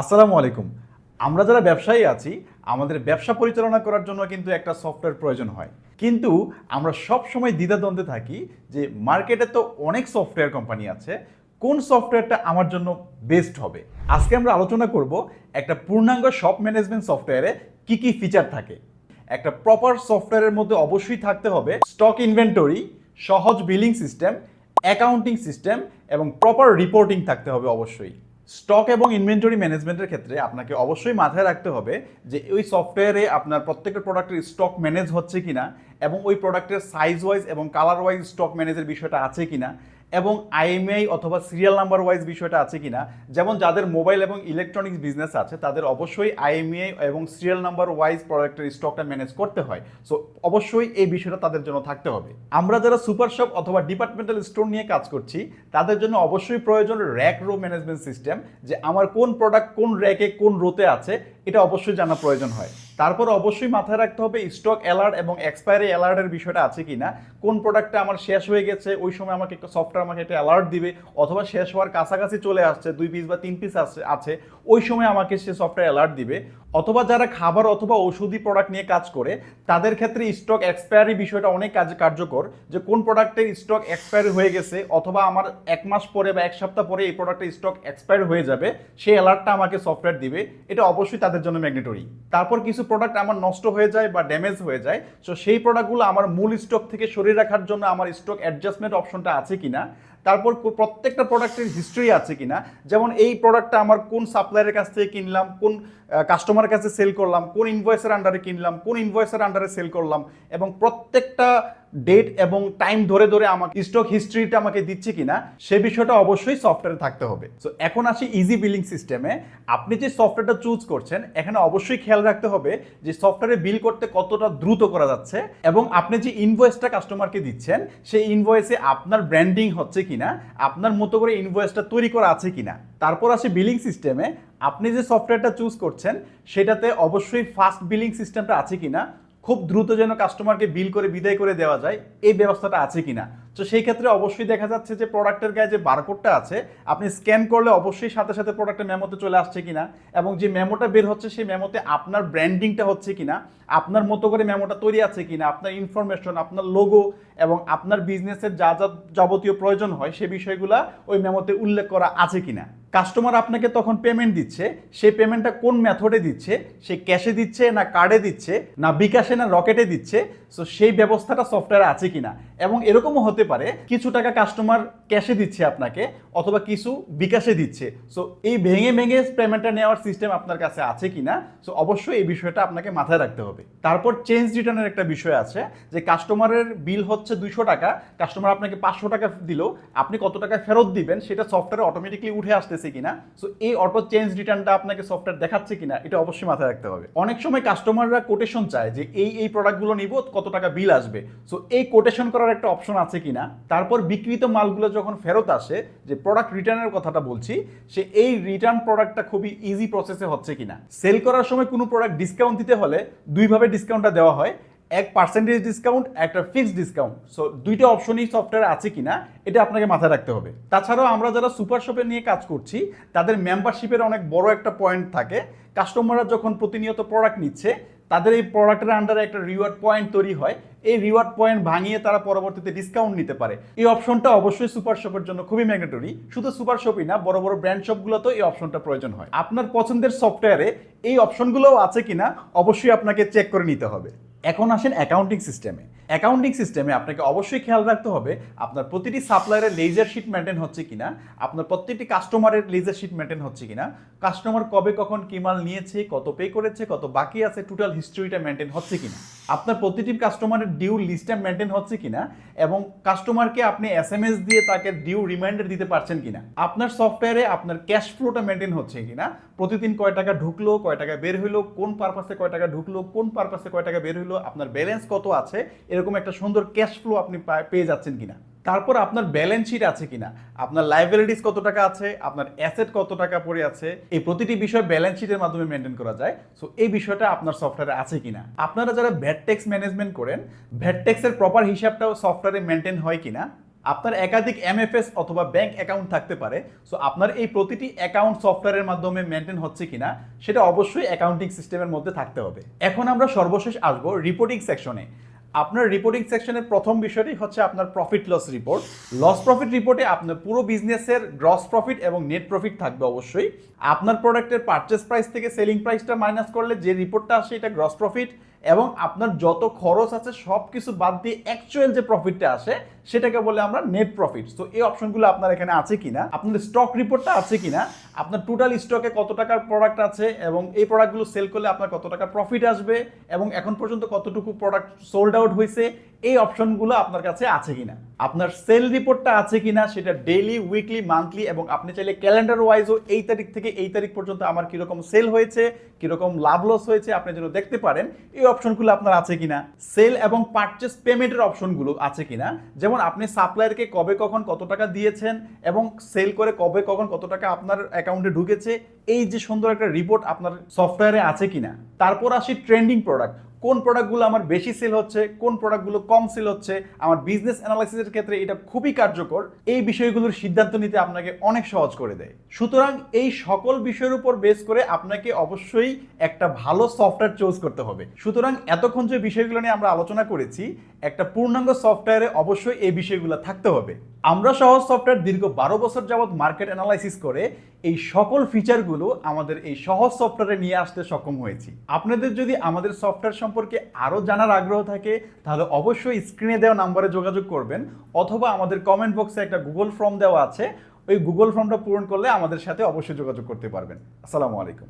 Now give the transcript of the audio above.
আসসালামু আলাইকুম। আমরা যারা ব্যবসায়ী আছি, আমাদের ব্যবসা পরিচালনা করার জন্য কিন্তু একটা সফটওয়্যার প্রয়োজন হয়। কিন্তু আমরা সব সময় দ্বিধাদ্বন্দ্বে থাকি যে মার্কেটে তো অনেক সফটওয়্যার কোম্পানি আছে, কোন সফটওয়্যারটা আমার জন্য বেস্ট হবে? আজকে আমরা আলোচনা করব একটা পূর্ণাঙ্গ শপ ম্যানেজমেন্ট সফটওয়্যারে কি কি ফিচার থাকে। একটা প্রপার সফটওয়্যারের মধ্যে অবশ্যই থাকতে হবে স্টক ইনভেন্টরি, সহজ বিলিং সিস্টেম, অ্যাকাউন্টিং সিস্টেম এবং প্রপার রিপোর্টিং থাকতে হবে অবশ্যই। স্টক এবং ইনভেন্টরি ম্যানেজমেন্টের ক্ষেত্রে আপনাকে অবশ্যই মাথায় রাখতে হবে যে ওই সফটওয়্যারে আপনার প্রত্যেকটা প্রোডাক্টের স্টক ম্যানেজ হচ্ছে কিনা এবং ওই প্রোডাক্টের সাইজ ওয়াইজ এবং কালার ওয়াইজ স্টক ম্যানেজের বিষয়টা আছে কিনা। এবং আইএমআই অথবা সিরিয়াল নাম্বার ওয়াইজ বিষয়টা আছে কিনা, যেমন যাদের মোবাইল এবং ইলেকট্রনিক্স বিজনেস আছে, তাদের অবশ্যই আইএমআই এবং সিরিয়াল নাম্বার ওয়াইজ প্রোডাক্টের স্টকটা ম্যানেজ করতে হয়। সো অবশ্যই এই বিষয়টা তাদের জন্য থাকতে হবে। আমরা যারা সুপার শপ অথবা ডিপার্টমেন্টাল স্টোর নিয়ে কাজ করছি, তাদের জন্য অবশ্যই প্রয়োজন র্যাক রো ম্যানেজমেন্ট সিস্টেম যে আমার কোন প্রোডাক্ট কোন র্যাকে কোন রোতে আছে, এটা অবশ্যই জানা প্রয়োজন হয়। তারপর অবশ্যই মাথায় রাখতে হবে স্টক অ্যালার্ট এবং এক্সপায়ারি অ্যালার্টের বিষয়টা আছে কি না কোন প্রোডাক্টটা আমার শেষ হয়ে গেছে, ওই সময় আমাকে একটা সফটওয়্যার আমাকে একটা অ্যালার্ট দিবে, অথবা শেষ হওয়ার কাছাকাছি চলে আসছে, দুই পিস বা তিন পিস আছে আছে, ওই সময় আমাকে সে সফটওয়্যার অ্যালার্ট দিবে। অথবা যারা খাবার অথবা ঔষধি প্রোডাক্ট নিয়ে কাজ করে, তাদের ক্ষেত্রে স্টক এক্সপায়ারি বিষয়টা অনেক কাজ কার্যকর, যে কোন প্রোডাক্টের স্টক এক্সপায়ারি হয়ে গেছে অথবা আমার এক মাস পরে বা এক সপ্তাহ পরে এই প্রোডাক্টের স্টক এক্সপায়ার হয়ে যাবে, সেই অ্যালার্টটা আমাকে সফটওয়্যার দিবে। এটা অবশ্যই তাদের জন্য ম্যাগনেটরি তারপর কিছু প্রোডাক্ট আমার নষ্ট হয়ে যায় বা ড্যামেজ হয়ে যায় সো সেই প্রোডাক্টগুলো আমার মূল স্টক থেকে সরিয়ে রাখার জন্য আমার স্টক অ্যাডজাস্টমেন্ট অপশনটা আছে কিনা তারপর প্রত্যেকটা প্রোডাক্টের হিস্ট্রি আছে কিনা? যেমন এই প্রোডাক্টটা আমার কোন সাপ্লায়ারের কাছ থেকে কিনলাম, কোন কাস্টমারের কাছে সেল করলাম, কোন ইনভয়েসের আন্ডারে কিনলাম, কোন ইনভয়েসের আন্ডারে সেল করলাম এবং প্রত্যেকটা ডেট এবং টাইম ধরে ধরে আমাকে স্টক হিস্ট্রিটা আমাকে দিচ্ছে কিনা, সে বিষয়টা অবশ্যই সফটওয়্যারে থাকতে হবে। সো এখন আসি ইজি বিলিং সিস্টেমে আপনি যে সফটওয়্যারটা চুজ করছেন, এখানে অবশ্যই খেয়াল রাখতে হবে যে সফটওয়্যারে বিল করতে কতটা দ্রুত করা যাচ্ছে এবং আপনি যে ইনভয়েসটা কাস্টমারকে দিচ্ছেন, সেই ইনভয়েসে আপনার ব্র্যান্ডিং হচ্ছে কিনা, আপনার মতো করে ইনভয়েসটা তৈরি করা আছে কিনা। তারপর আসে বিলিং সিস্টেমে আপনি যে সফটওয়্যারটা চুজ করছেন, সেটাতে অবশ্যই ফাস্ট বিলিং সিস্টেমটা আছে কিনা খুব দ্রুত যেন কাস্টমারকে বিল করে বিদায় করে দেওয়া যায় এই ব্যবস্থাটা আছে কিনা? তো সেই ক্ষেত্রে অবশ্যই দেখা যাচ্ছে যে প্রোডাক্টের গায়ে যে বারকোডটা আছে, আপনি স্ক্যান করলে অবশ্যই সাথে সাথে প্রোডাক্টের মেমোতে চলে আসছে কিনা এবং যে মেমোটা বের হচ্ছে সেই মেমোতে আপনার ব্র্যান্ডিংটা হচ্ছে কিনা, আপনার মতো করে মেমোটা তৈরি আছে কিনা, আপনার ইনফরমেশন আপনার লোগো এবং আপনার বিজনেসের যা যা যাবতীয় প্রয়োজন হয় সে বিষয়গুলা ওই মেমোতে উল্লেখ করা আছে কিনা। কাস্টমার আপনাকে তখন পেমেন্ট দিচ্ছে সেই পেমেন্টটা কোন মেথডে দিচ্ছে, সে ক্যাশে দিচ্ছে না কার্ডে দিচ্ছে, না বিকাশে না রকেটে দিচ্ছে সো সেই ব্যবস্থাটা সফটওয়্যারে আছে কিনা? এবং এরকমও হতে পারে, কিছু টাকা কাস্টমার ক্যাশে দিচ্ছে আপনাকে অথবা কিছু বিকাশে দিচ্ছে। সো এই ভেঙে ভেঙে পেমেন্টটা নেওয়ার সিস্টেম আপনার কাছে আছে কিনা সো অবশ্যই এই বিষয়টা আপনাকে মাথায় রাখতে হবে। তারপর চেঞ্জ রিটার্নের একটা বিষয় আছে যে কাস্টমারের বিল হচ্ছে দুইশো টাকা কাস্টমার আপনাকে পাঁচশো টাকা দিল আপনি কত টাকা ফেরত দিবেন সেটা সফটওয়্যারে অটোমেটিকলি উঠে আসতেছে কিনা সো এই অটো চেঞ্জ রিটার্নটা আপনাকে সফটওয়্যার দেখাচ্ছে কিনা, এটা অবশ্যই মাথায় রাখতে হবে। অনেক সময় কাস্টমাররা কোটেশন চায় যে এই এই প্রোডাক্টগুলো নিব, কত টাকা বিল আসবে। সো এই কোটেশন করার একটা অপশন আছে কিনা তারপর বিক্রিত মালগুলো যখন ফেরত আসে, যে প্রোডাক্ট রিটার্নের কথাটা বলছি, সে এই রিটার্ন প্রোডাক্টটা খুবই ইজি প্রসেসে হচ্ছে কিনা। সেল করার সময় কোনো প্রোডাক্ট ডিসকাউন্ট দিতে হলে দুইভাবে ডিসকাউন্টটা দেওয়া হয়, এক পার্সেন্টেজ ডিসকাউন্ট একটা ফিক্সড ডিসকাউন্ট সো দুইটা অপশনই সফটওয়্যার আছে কিনা, এটা আপনাকে মাথায় রাখতে হবে। তাছাড়াও আমরা যারা সুপার শপে নিয়ে কাজ করছি, তাদের মেম্বারশিপের অনেক বড় একটা পয়েন্ট থাকে। কাস্টমাররা যখন প্রতিনিয়ত প্রোডাক্ট নিচ্ছে তাদের এই প্রোডাক্টের আন্ডারে একটা রিওয়ার্ড পয়েন্ট তৈরি হয়। এই রিওয়ার্ড পয়েন্ট ভাঙিয়ে তারা পরবর্তীতে ডিসকাউন্ট নিতে পারে। এই অপশনটা অবশ্যই সুপার শপের জন্য খুবই ম্যাগনেটরি শুধু সুপার শপই না, বড় বড় ব্র্যান্ড শপগুলোতেও এই অপশনটা প্রয়োজন হয়। আপনার পছন্দের সফটওয়্যারে এই অপশনগুলোও আছে কিনা, অবশ্যই আপনাকে চেক করে নিতে হবে। এখন আসেন অ্যাকাউন্টিং সিস্টেমে অ্যাকাউন্টিং সিস্টেমে আপনাকে অবশ্যই খেয়াল রাখতে হবে, আপনার প্রতিটি সাপ্লায়ারের লেজার শিট মেনটেন হচ্ছে কিনা, আপনার প্রত্যেকটি কাস্টমারের লেজার শিট মেনটেন হচ্ছে কিনা কাস্টমার কবে, কখন কি মাল নিয়েছে, কত পে করেছে, কত বাকি আছে টোটাল হিস্ট্রিটা মেনটেন হচ্ছে কিনা, আপনার প্রতিটি কাস্টমারের ডিউ লিস্টটা মেনটেন হচ্ছে কিনা, এবং কাস্টমারকে আপনি এস এম এস দিয়ে তাকে ডিউ রিমাইন্ডার দিতে পারছেন কিনা, আপনার সফটওয়্যারে আপনার ক্যাশ ফ্লোটা মেনটেন হচ্ছে কিনা, প্রতিদিন কয় টাকা ঢুকলো, কয় টাকা বের হইল, কোন পারপাসে কয় টাকা ঢুকলো, কোন পারপাসে কয় টাকা বের হইল আপনার ব্যালেন্স কত আছে, এরকম একটা সুন্দর ক্যাশ ফ্লো আপনি পেয়ে যাচ্ছেন কিনা। তারপর আপনার ব্যালেন্স শিট আছে কিনা, আপনার লাইবিলিটিস কত টাকা আছে, আপনার অ্যাসেট কত টাকা পড়ে আছে, এই প্রতিটি বিষয় ব্যালেন্স শিটের মাধ্যমে মেনটেন করা যায়। সো এই বিষয়টা আপনার সফটওয়্যারে আছে কিনা। আপনারা যারা ভ্যাট ট্যাক্স ম্যানেজমেন্ট করেন ভ্যাট ট্যাক্সের প্রপার হিসাবটাও সফটওয়্যারে মেনটেন হয় কিনা আপনার একাধিক এমএফএস অথবা ব্যাংক অ্যাকাউন্ট থাকতে পারে। সো আপনার এই প্রতিটি অ্যাকাউন্ট সফটওয়্যারের মাধ্যমে মেনটেন হচ্ছে কিনা, সেটা অবশ্যই অ্যাকাউন্টিং সিস্টেমের মধ্যে থাকতে হবে। এখন আমরা সর্বশেষ আসব রিপোর্টিং সেকশনে আপনার রিপোর্টিং সেকশনের প্রথম বিষয়টি হচ্ছে আপনার profit loss report loss profit রিপোর্টে আপনার পুরো বিজনেসের গ্রস প্রফিট এবং নেট প্রফিট থাকবে অবশ্যই। আপনার প্রোডাক্টের পারচেস প্রাইস থেকে সেলিং প্রাইসটা মাইনাস করলে যে রিপোর্টটা আসে, এটা গ্রস প্রফিট এবং আপনার যত খরচ আছে সব কিছু বাদ দিয়ে অ্যাকচুয়াল যে প্রফিটটা আসে, সেটাকে বলে আমরা নেট প্রফিট তো এই অপশনগুলো আপনার এখানে আছে কিনা আপনার স্টক রিপোর্টটা আছে কিনা, আপনার টোটাল স্টকে কত টাকার প্রোডাক্ট আছে এবং এই প্রোডাক্টগুলো সেল করলে আপনার কত টাকা প্রফিট আসবে এবং এখন পর্যন্ত কতটুকু প্রোডাক্ট সোল্ড আউট হয়েছে, এই অপশনগুলো আপনার কাছে আছে কিনা। আপনার সেল রিপোর্টটা আছে কিনা, সেটা ডেইলি উইকলি মান্থলি এবং আপনি চাইলে ক্যালেন্ডার ওয়াইজও এই তারিখ থেকে এই তারিখ পর্যন্ত আমার কীরকম সেল হয়েছে, কীরকম লাভ লস হয়েছে, আপনি যেন দেখতে পারেন, এই অপশনগুলো আপনার আছে কিনা? সেল এবং পারচেস পেমেন্টের অপশনগুলো আছে কিনা? যেমন আপনি সাপ্লায়ারকে কবে কখন কত টাকা দিয়েছেন এবং সেল করে কবে কখন কত টাকা আপনার অ্যাকাউন্টে ঢুকেছে, এই যে সুন্দর একটা রিপোর্ট আপনার সফটওয়্যারে আছে কিনা? তারপর আসি ট্রেন্ডিং প্রোডাক্ট। কোন প্রোডাক্টগুলো আমার বেশি সেল হচ্ছে, কোন প্রোডাক্টগুলো কম সেল হচ্ছে, আমার বিজনেস অ্যানালাইসিসের ক্ষেত্রে এটা খুবই কার্যকর। এই বিষয়গুলোর সিদ্ধান্ত নিতে আপনাকে অনেক সহজ করে দেয়। সুতরাং এই সকল বিষয়ের উপর বেস করে আপনাকে অবশ্যই একটা ভালো সফটওয়্যার চুজ করতে হবে। সুতরাং এতক্ষণ যে বিষয়গুলো নিয়ে আমরা আলোচনা করেছি, একটা পূর্ণাঙ্গ সফটওয়্যারে অবশ্যই এই বিষয়গুলো থাকতে হবে। আমরা সহজ সফটওয়্যার দীর্ঘ বারো বছর যাবৎ মার্কেট অ্যানালাইসিস করে এই সকল ফিচারগুলো আমাদের এই সহজ সফটওয়্যারে নিয়ে আসতে সক্ষম হয়েছি। আপনাদের যদি আমাদের সফটওয়্যার সম্পর্কে আরও জানার আগ্রহ থাকে, তাহলে অবশ্যই স্ক্রিনে দেওয়া নাম্বারে যোগাযোগ করবেন, অথবা আমাদের কমেন্ট বক্সে একটা গুগল ফর্ম দেওয়া আছে, ওই গুগল ফর্মটা পূরণ করলে আমাদের সাথে অবশ্যই যোগাযোগ করতে পারবেন। আসসালামু আলাইকুম।